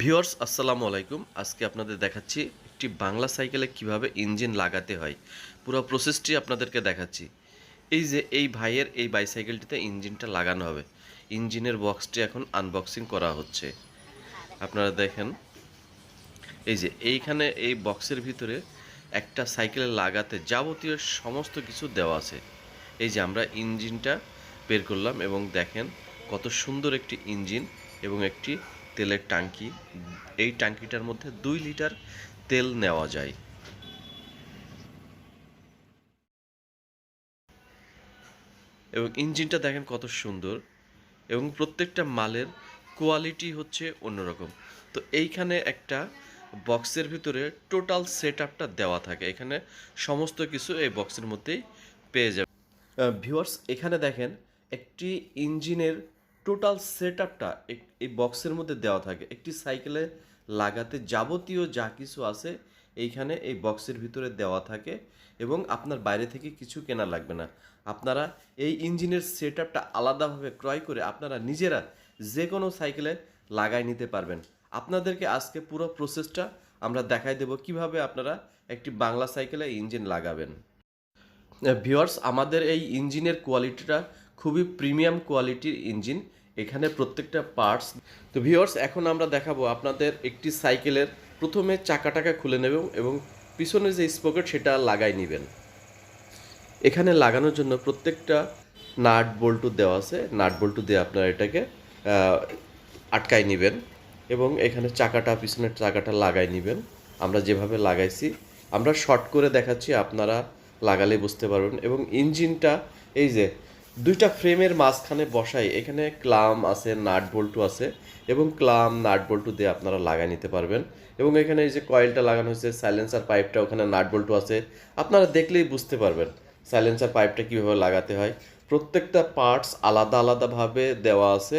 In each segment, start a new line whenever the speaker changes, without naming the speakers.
Viewers, আসসালামু আলাইকুম। আজকে আপনাদের দেখাচ্ছি একটি বাংলা সাইকেলে কীভাবে ইঞ্জিন লাগাতে হয়। পুরো প্রসেসটি আপনাদেরকে দেখাচ্ছি। এই যে, এই ভাইয়ের এই বাইসাইকেলটিতে ইঞ্জিনটা লাগানো হবে। ইঞ্জিনের বক্সটি এখন আনবক্সিং করা হচ্ছে। আপনারা দেখেন, এই যে, এইখানে এই বক্সের ভিতরে একটা সাইকেলে লাগাতে যাবতীয় সমস্ত কিছু দেওয়া আছে। এই যে, আমরা ইঞ্জিনটা বের করলাম এবং দেখেন কত সুন্দর একটি ইঞ্জিন এবং একটি তেলের ট্যাঙ্কি। এই ট্যাঙ্কিটার মধ্যে দুই লিটার তেল নেওয়া যায়। এবং ইঞ্জিনটা দেখেন কত সুন্দর। এবং প্রত্যেকটা মালের কোয়ালিটি হচ্ছে অন্যরকম। তো এইখানে একটা বক্সের ভিতরে টোটাল সেট আপটা দেওয়া থাকে। এখানে সমস্ত কিছু এই বক্সের মধ্যেই পেয়ে যাবে ভিউয়ার্স, এখানে দেখেন একটি ইঞ্জিনের টোটাল সেট আপটা এই বক্সের মধ্যে দেওয়া থাকে। একটি সাইকেলে লাগাতে যাবতীয় যা কিছু আছে এইখানে এই বক্সের ভিতরে দেওয়া থাকে এবং আপনার বাইরে থেকে কিছু কেনা লাগবে না। আপনারা এই ইঞ্জিনের সেট আপটা আলাদাভাবে ক্রয় করে আপনারা নিজেরা যে কোনো সাইকেলে লাগাই নিতে পারবেন। আপনাদেরকে আজকে পুরো প্রসেসটা আমরা দেখাই দেব কীভাবে আপনারা একটি বাংলা সাইকেলে ইঞ্জিন লাগাবেন। ভিউয়ার্স, আমাদের এই ইঞ্জিনের কোয়ালিটিটা খুবই প্রিমিয়াম কোয়ালিটির ইঞ্জিন, এখানে প্রত্যেকটা পার্টস। তো ভিউয়ার্স, এখন আমরা দেখাবো আপনাদের একটি সাইকেলের প্রথমে চাকাটাকে খুলে নেব এবং পিছনে যে স্পকেট সেটা লাগাই নেবেন। এখানে লাগানোর জন্য প্রত্যেকটা নাট বল্টু দেওয়া আছে। নাট বল্টু দিয়ে আপনারা এটাকে আটকাই নেবেন এবং এখানে চাকাটা, পিছনের চাকাটা লাগাই নেবেন। আমরা যেভাবে লাগাইছি, আমরা শর্ট করে দেখাচ্ছি, আপনারা লাগালে বুঝতে পারবেন। এবং ইঞ্জিনটা, এই যে দুইটা ফ্রেমের মাঝখানে বসাই। এখানে ক্লাম আছে, নাট বল্টু আছে এবং ক্লাম, নাট বল্টু দিয়ে আপনারা লাগাই নিতে পারবেন। এবং এখানে এই যে কয়েলটা লাগানো হয়েছে, সাইলেন্সার পাইপটা, ওখানে নাট বল্টু আছে। আপনারা দেখলেই বুঝতে পারবেন সাইলেন্সার পাইপটা কীভাবে লাগাতে হয়। প্রত্যেকটা পার্টস আলাদা আলাদাভাবে দেওয়া আছে।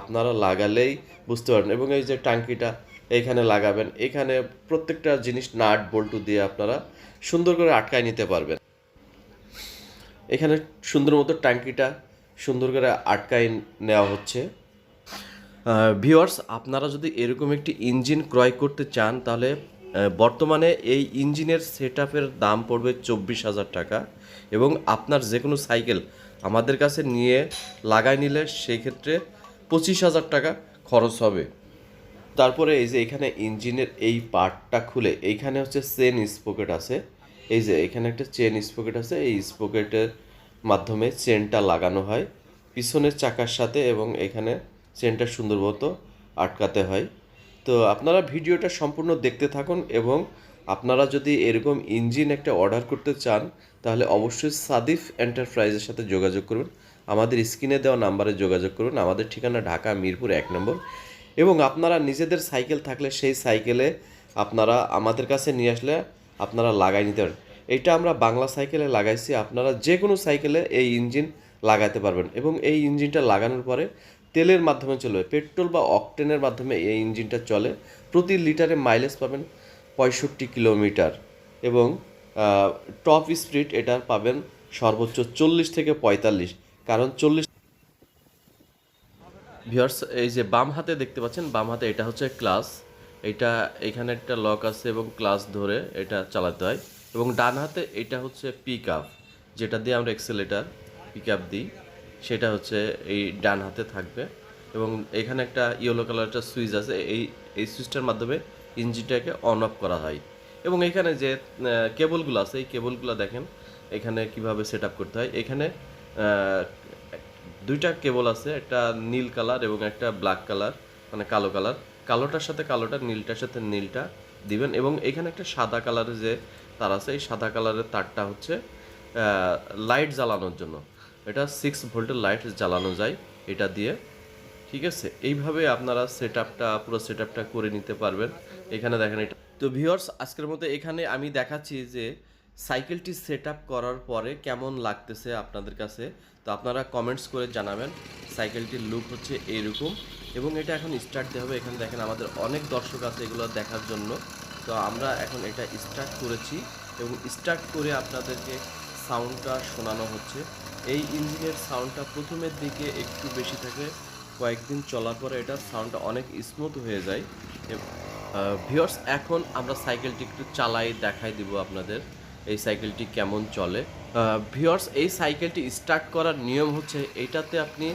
আপনারা লাগালেই বুঝতে পারবেন। এবং এই যে ট্যাঙ্কিটা, এইখানে লাগাবেন। এখানে প্রত্যেকটা জিনিস নাট বল্টু দিয়ে আপনারা সুন্দর করে আটকায় নিতে পারবেন। এখানে সুন্দর মতো ট্যাঙ্কিটা সুন্দর করে আটকায় নেওয়া হচ্ছে। ভিওয়ার্স আপনারা যদি এরকম একটি ইঞ্জিন ক্রয় করতে চান, তাহলে বর্তমানে এই ইঞ্জিনের সেট দাম পড়বে চব্বিশ হাজার টাকা এবং আপনার যে কোনো সাইকেল আমাদের কাছে নিয়ে লাগাই নিলে সেই ক্ষেত্রে পঁচিশ হাজার টাকা খরচ হবে। তারপরে এই যে এখানে ইঞ্জিনের এই পার্টটা খুলে এইখানে হচ্ছে চেন স্পকেট আছে। এই যে এখানে একটা চেন স্পকেট আছে, এই স্পকেটের মাধ্যমে চেনটা লাগানো হয়। পিছনের চাকার সাথে এবং এখানে চেনটা সুন্দর মতো আটকাতে হয়। তো আপনারা ভিডিওটা সম্পূর্ণ দেখতে থাকুন এবং আপনারা যদি এরকম ইঞ্জিন একটা অর্ডার করতে চান, তাহলে অবশ্যই সাদিফ এন্টারপ্রাইজের সাথে যোগাযোগ করুন। আমাদের স্ক্রিনে দেওয়া নাম্বারে যোগাযোগ করুন। আমাদের ঠিকানা ঢাকা মিরপুর এক নম্বর। এবং আপনারা নিজেদের সাইকেল থাকলে সেই সাইকেলে আপনারা আমাদের কাছে নিয়ে আসলে আপনারা লাগাই নিতে পারেন এটা আমরা বাংলা সাইকেলে লাগাইছি, আপনারা যে কোনো সাইকেলে এই ইঞ্জিন লাগাতে পারবেন এবং এই ইঞ্জিনটা লাগানোর পরে তেলের মাধ্যমে চলবে। পেট্রোল বা অকটেনের মাধ্যমে এই ইঞ্জিনটা চলে। প্রতি লিটারে মাইলেজ পাবেন পঁয়ষট্টি কিলোমিটার এবং টপ স্পিড এটা পাবেন সর্বোচ্চ চল্লিশ থেকে পঁয়তাল্লিশ। কারণ চল্লিশ ভিউয়ার্স, এই যে বাম হাতে দেখতে পাচ্ছেন, বাম হাতে এটা হচ্ছে ক্লাস এটা এখানে একটা লক আছে এবং ক্লাস ধরে এটা চালাতে হয়। এবং ডান হাতে এটা হচ্ছে পিক আপ যেটা দিয়ে আমরা এক্সেলেটার পিক আপ দিই। সেটা হচ্ছে এই ডান হাতে থাকবে। এবং এখানে একটা ইয়েলো কালার একটা সুইচ আছে, এই এই সুইচটার মাধ্যমে ইঞ্জিনটাকে অন অফ করা হয়। এবং এখানে যে কেবলগুলো আছে, এই কেবলগুলো দেখেন, এখানে কীভাবে সেট করতে হয়। এখানে দুইটা কেবল আছে, একটা নীল কালার এবং একটা ব্ল্যাক কালার মানে কালো কালার কালোটার সাথে কালোটা, নীলটার সাথে নীলটা দিবেন এবং এখানে একটা সাদা কালারের যে তার আছে, এই সাদা কালারের তারটা হচ্ছে লাইট জ্বালানোর জন্য। এটা সিক্স ভোল্টের লাইট জ্বালানো যায় এটা দিয়ে, ঠিক আছে? এইভাবে আপনারা সেট আপটা পুরো সেট আপটা করে নিতে পারবেন। এখানে দেখেন এটা। তো ভিউয়ার্স আজকের মতো এখানে আমি দেখাচ্ছি যে সাইকেলটি সেট আপ করার পরে কেমন লাগতেছে আপনাদের কাছে। তো আপনারা কমেন্টস করে জানাবেন সাইকেলটির লুক হচ্ছে এইরকম। এবং এটা এখন স্টার্ট দেওয়া হবে। এখানে দেখেন আমাদের অনেক দর্শক আছে এগুলো দেখার জন্য। তো আমরা এখন এটা স্টার্ট করেছি এবং স্টার্ট করে আপনাদেরকে সাউন্ডটা শোনানো হচ্ছে। এই ইঞ্জিনের সাউন্ডটা প্রথমের দিকে একটু বেশি থাকে, কয়েকদিন চলার পরে এটা সাউন্ডটা অনেক স্মুথ হয়ে যায়। ভিওর্স এখন আমরা সাইকেলটি একটু চালাই, দেখাই দিব আপনাদের এই সাইকেলটি কেমন চলে। ভিওর্স এই সাইকেলটি স্টার্ট করার নিয়ম হচ্ছে এইটাতে আপনি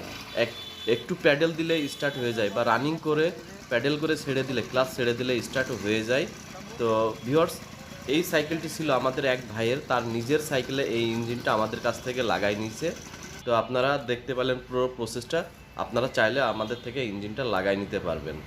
এক একটু প্যাডেল দিলে স্টার্ট হয়ে যায় বা রানিং করে প্যাডেল করে ছেড়ে দিলে ক্লাস ছেড়ে দিলে স্টার্ট হয়ে যায়। তো ভিওর্স এই সাইকেলটি ছিল আমাদের এক ভাইয়ের, তার নিজের সাইকেলে এই ইঞ্জিনটা আমাদের কাছ থেকে লাগাই নিয়েছে তো আপনারা দেখতে পেলেন পুরো প্রসেসটা আপনারা চাইলে আমাদের থেকে ইঞ্জিনটা লাগাই নিতে পারবেন।